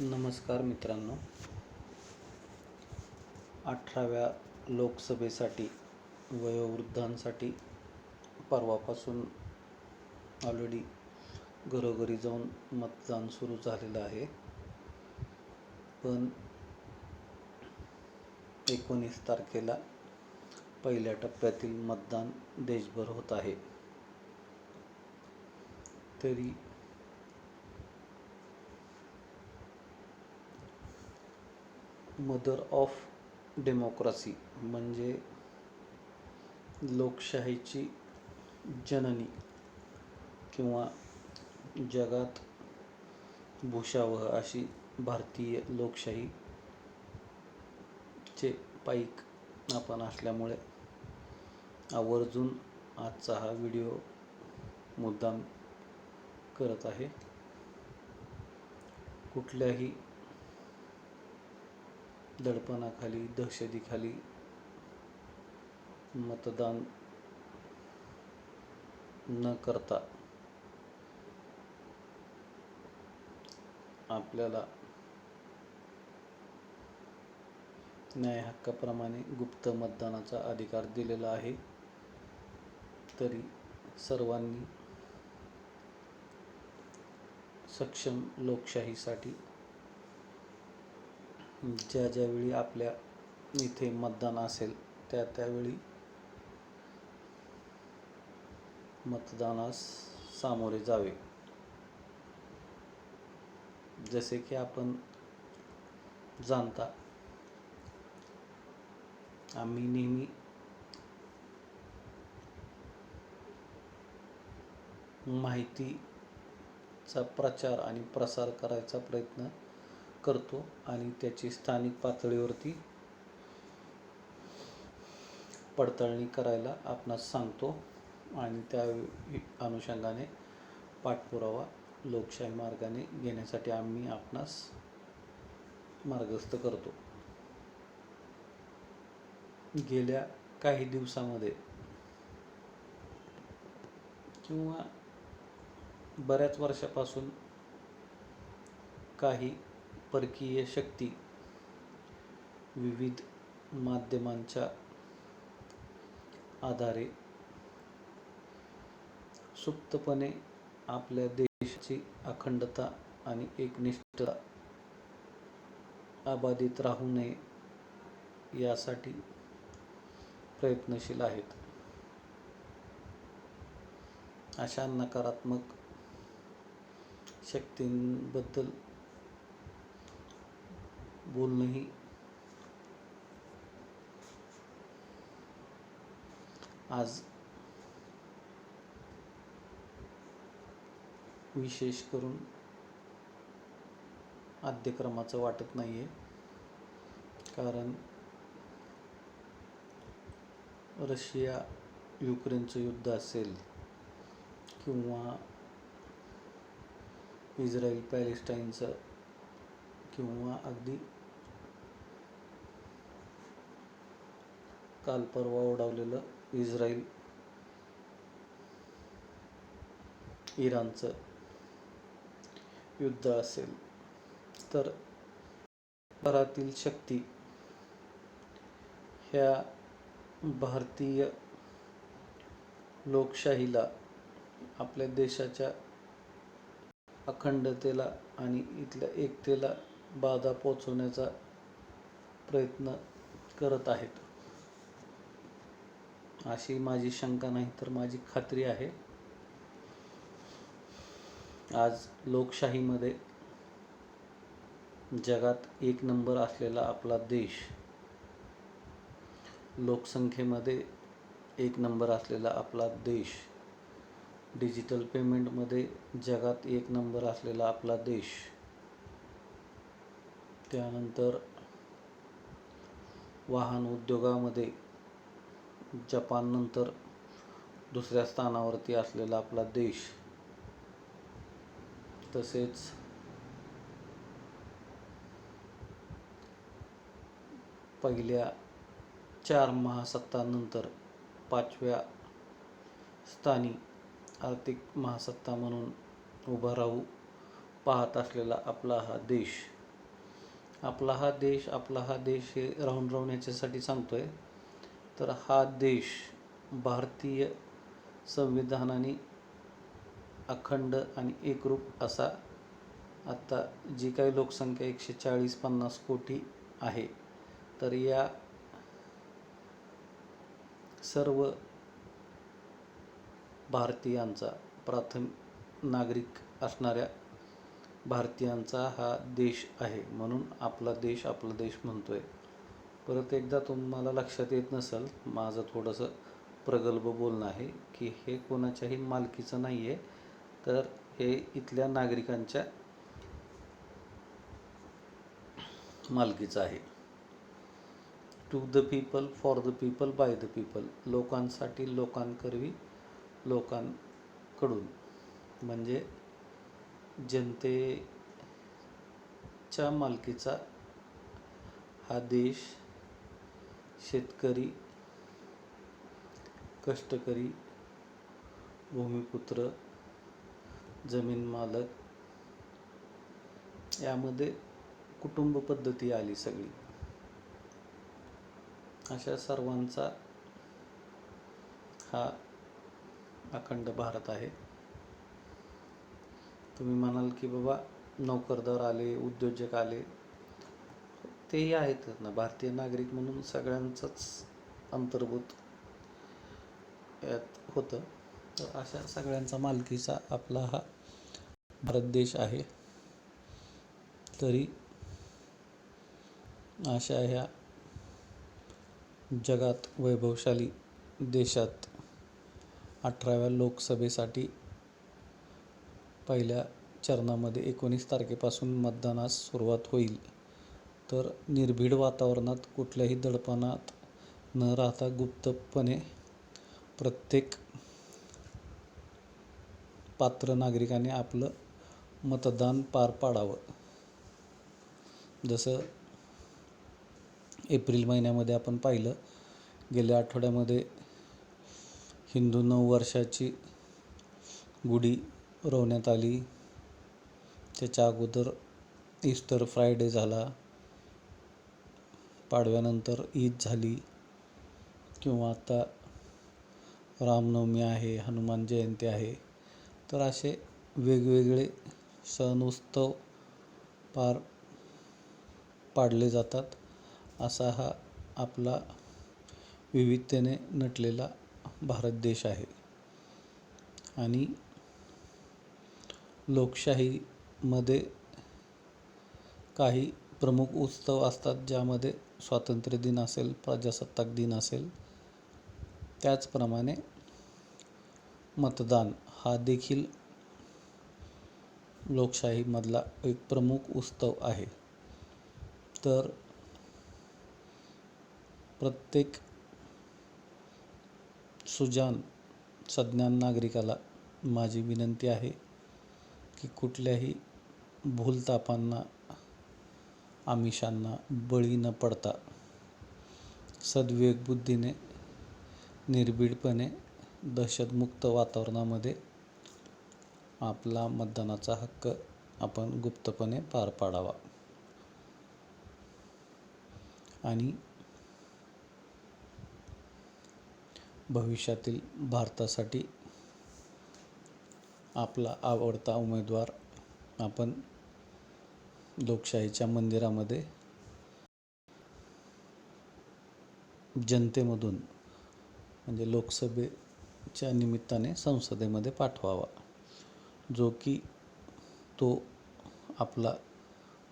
नमस्कार मित्रांनो. अठराव्या लोकसभेसाठी वयोवृद्धांसाठी परवापासून ऑलरेडी घरोघरी जाऊन मतदान सुरू झालेलं आहे. पण एकोणीस तारखेला पहिल्या टप्प्यातील मतदान देशभर होत आहे. तरी मदर ऑफ डेमोक्रसी म्हणजे लोकशाहीची जननी किंवा जगात भूषावह अशी भारतीय लोकशाही चे पाईक आपण असल्यामुळे आवर्जून आजचा हा व्हिडिओ मुद्दाम करत आहे. कुठल्याही दडपणाखाली दहशतीखाली मतदान न करता आपल्याला न्याय हक्काप्रमाणे गुप्त मतदानाचा अधिकार दिलेला आहे. तरी सर्वांनी सक्षम लोकशाहीसाठी ज्या ज्यावेळी आपल्या इथे मतदान असेल त्या त्यावेळी मतदानास सामोरे जावे. जसे की आपण जाणता आम्ही नेहमी माहितीचा प्रचार आणि प्रसार करायचा प्रयत्न करतो आणि त्याची स्थानिक पातळीवरती पडताळणी करायला आपणास सांगतो आणि त्या अनुषंगाने पाठपुरावा लोकशाही मार्गाने घेण्यासाठी आम्ही आपणास मार्गस्थ करतो. गेल्या काही दिवसामध्ये किंवा बऱ्याच वर्षापासून काही परकीय शक्ती. विविध माध्यमांच्या आधारे सुप्तपणे आपल्या देशाची अखंडता आणि एकनिष्ठता अबाधित राहू नये यासाठी प्रयत्नशील आहेत. अशा नकारात्मक शक्तींबद्दल बोलणंही. आज विशेष करून आद्यक्रमाचं वाटत नाही आहे कारण रशिया युक्रेनचं युद्ध असेल किंवा इस्रायल पॅलेस्टाईनचं किंवा अगदी काल परवा ओढावलेलं इस्रायल इराणचं युद्ध असेल तर भरातील शक्ती ह्या भारतीय लोकशाहीला आपल्या देशाच्या अखंडतेला आणि इथल्या एकतेला बाधा पोचवण्याचा प्रयत्न करत आहेत. अशी माझी शंका नाही तर माझी खात्री आहे. आज लोकशाहीमध्ये जगात एक नंबर असलेला आपला देश लोकसंख्येमध्ये एक नंबर असलेला आपला देश डिजिटल पेमेंटमध्ये जगात एक नंबर असलेला आपला देश. त्यानंतर वाहन उद्योगामध्ये जपाननंतर दुसऱ्या स्थानावरती असलेला आपला देश. तसेच पहिल्या चार महासत्तानंतर पाचव्या स्थानी आर्थिक महासत्ता म्हणून उभा राहू पाहत असलेला आपला हा देश. आपला हा देश आपला हा देश हे राहून राहून याच्यासाठी सांगतोय. तर हा देश भारतीय संविधानाने अखंड आणि एकरूप असा. आत्ता जी काही लोकसंख्या एकशे चाळीस पन्नास कोटी आहे तर या सर्व भारतीयांचा प्राथमिक नागरिक असणाऱ्या भारतीयांचा हा देश आहे म्हणून आपला देश आपला देश म्हणतो आहे परत एकदा तुम्हाला लक्षात येत नसेल माझं थोडंसं प्रगल्भ बोलणं आहे की हे कोणाच्याही मालकीचं नाही आहे तर हे इथल्या नागरिकांच्या मालकीचं आहे. To the people for the people by the people लोकांसाठी लोकांकरवी लोकांकडून. म्हणजे जनतेच्या मालकीचा हा देश शेतकरी कष्टकरी भूमिपुत्र जमीन मालक यामध्ये कुटुंब पद्धती आली सगळी. अशा सर्वांचा हा अखंड भारत आहे. तुम्ही म्हणाल की बाबा नोकरदार आले उद्योजक आले तेही आहेतच ना भारतीय नागरिक म्हणून सगळ्यांचंच अंतर्भूत यात होतं. तर अशा सगळ्यांचा मालकीचा आपला हा भारत देश आहे. तरी अशा ह्या जगात वैभवशाली देशात अठराव्या लोकसभेसाठी पहिल्या चरणामध्ये एकोणीस तारखेपासून मतदानास सुरुवात होईल. तर निर्भीड वातावरणात कुठल्याही दडपणात न राहता गुप्तपणे प्रत्येक पात्र नागरिकाने आपलं मतदान पार पाडावं. जसं एप्रिल महिन्यामध्ये आपण पाहिलं गेल्या आठवड्यामध्ये हिंदू नऊ वर्षाची गुढी रोवण्यात आली. त्याच्या अगोदर ईस्टर फ्रायडे झाला. पाडव्यानंतर ईद झाली किंवा आता रामनवमी आहे हनुमान जयंती आहे तर असे वेगवेगळे सण उत्सव पार पाडले जातात. असा हा आपला विविधतेने नटलेला भारत देश आहे. आणि लोकशाहीमध्ये काही प्रमुख उत्सव असतात ज्यामध्ये स्वातंत्र्य दिन असेल प्रजासत्ताक दिन असेल. त्याचप्रमाणे मतदान हा देखील लोकशाहीमधला एक प्रमुख उत्सव आहे. तर प्रत्येक सुजान सज्ञान नागरिकाला माझी विनंती आहे की कुठल्याही भूलतापांना आमिषांना बळी न पडता सद्विवेकबुद्धीने निर्भीडपणे दहशतमुक्त वातावरणामध्ये आपला मतदानाचा हक्क आपण गुप्तपणे पार पाडावा. आणि भविष्यातील भारतासाठी आपला आवडता उमेदवार आपण लोकशाहीच्या मंदिरामध्ये जनतेमधून म्हणजे लोकसभेच्या निमित्ताने संसदेमध्ये पाठवावा जो की तो आपला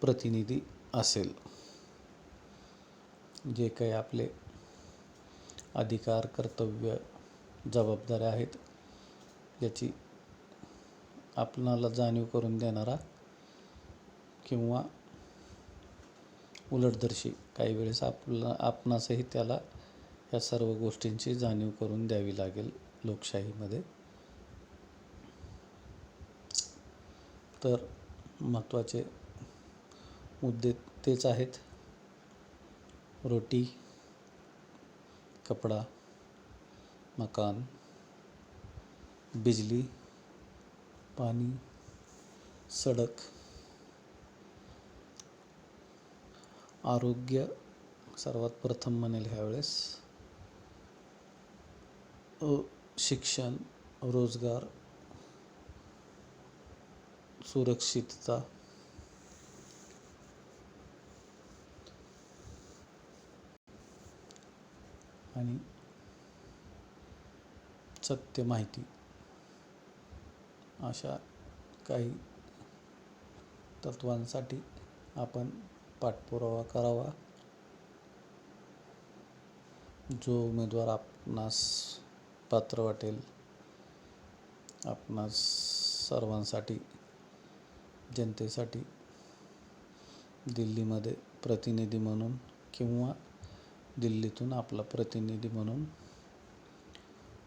प्रतिनिधी असेल. जे काही आपले अधिकार कर्तव्य जबाबदाऱ्या आहेत याची आपणाला जाणीव करून देणारा किंवा उलटदर्शी काही वेळेस आपला आपणासही त्याला या सर्व गोष्टींची जाणीव करून द्यावी लागेल लोकशाहीमध्ये. तर महत्त्वाचे मुद्दे तेच आहेत. रोटी कपड़ा मकान बिजली पाणी सड़क आरोग्य सर्वात प्रथम म्हणेल ह्यावेळेस. अ, शिक्षण रोजगार सुरक्षितता. आणि सत्य माहिती. अशा काही तत्वांसाठी आपण पाठपुरावा करावा. जो उमेदवार आपणास पात्र वाटेल आपणास सर्वांसाठी जनतेसाठी दिल्लीमध्ये प्रतिनिधी म्हणून किंवा दिल्लीतून आपला प्रतिनिधी म्हणून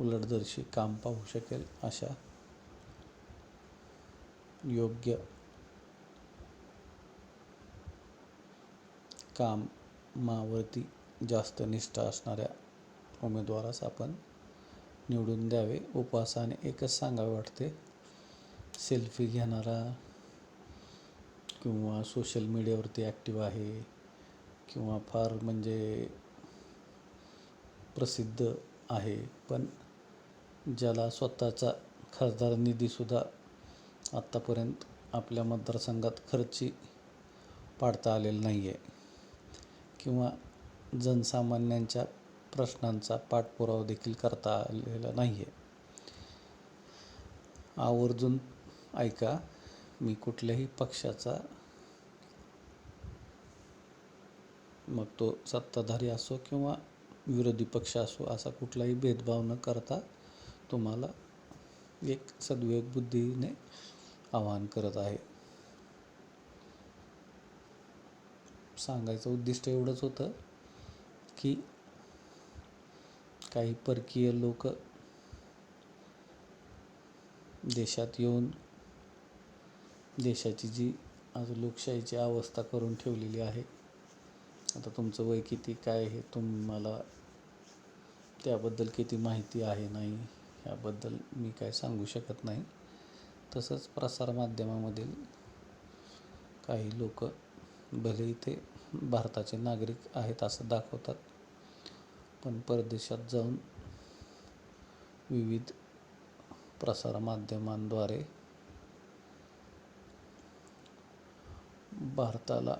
उलटदर्शी काम पाहू शकेल अशा योग्य कामावरती जास्त निष्ठा असणाऱ्या उमेदवारास आपण निवडून द्यावे. उपवासाने एकच सांगावे वाटते सेल्फी घेणारा किंवा सोशल मीडियावरती ॲक्टिव्ह आहे किंवा फार म्हणजे प्रसिद्ध आहे पण ज्याला स्वतःचा खासदार निधीसुद्धा आत्तापर्यंत आपल्या मतदारसंघात खर्ची पाडता आलेला नाही आहे किंवा जनसामान्यांच्या प्रश्नांचा पाठपुरावा देखील करता आलेला नाही आहे आवर्जून ऐका मी कुठल्याही पक्षाचा मग तो सत्ताधारी असो किंवा विरोधी पक्ष असो असा कुठलाही भेदभाव न करता तुम्हाला एक सद्विवेक बुद्धीने आवाहन करत आहे. सांगायचं उद्दिष्ट एवढंच होतं की काही परकीय लोक देशात येऊन देशाची जी आज लोकशाहीची अवस्था करून ठेवलेली आहे आता तुमचं वय किती काय हे तुम्हाला त्याबद्दल किती माहिती आहे नाही याबद्दल मी काय सांगू शकत नाही. तसंच प्रसारमाध्यमामधील काही लोक भले ते भारताचे नागरिक आहेत असं दाखवतात. पण परदेशात जाऊन विविध प्रसारमाध्यमांद्वारे भारताला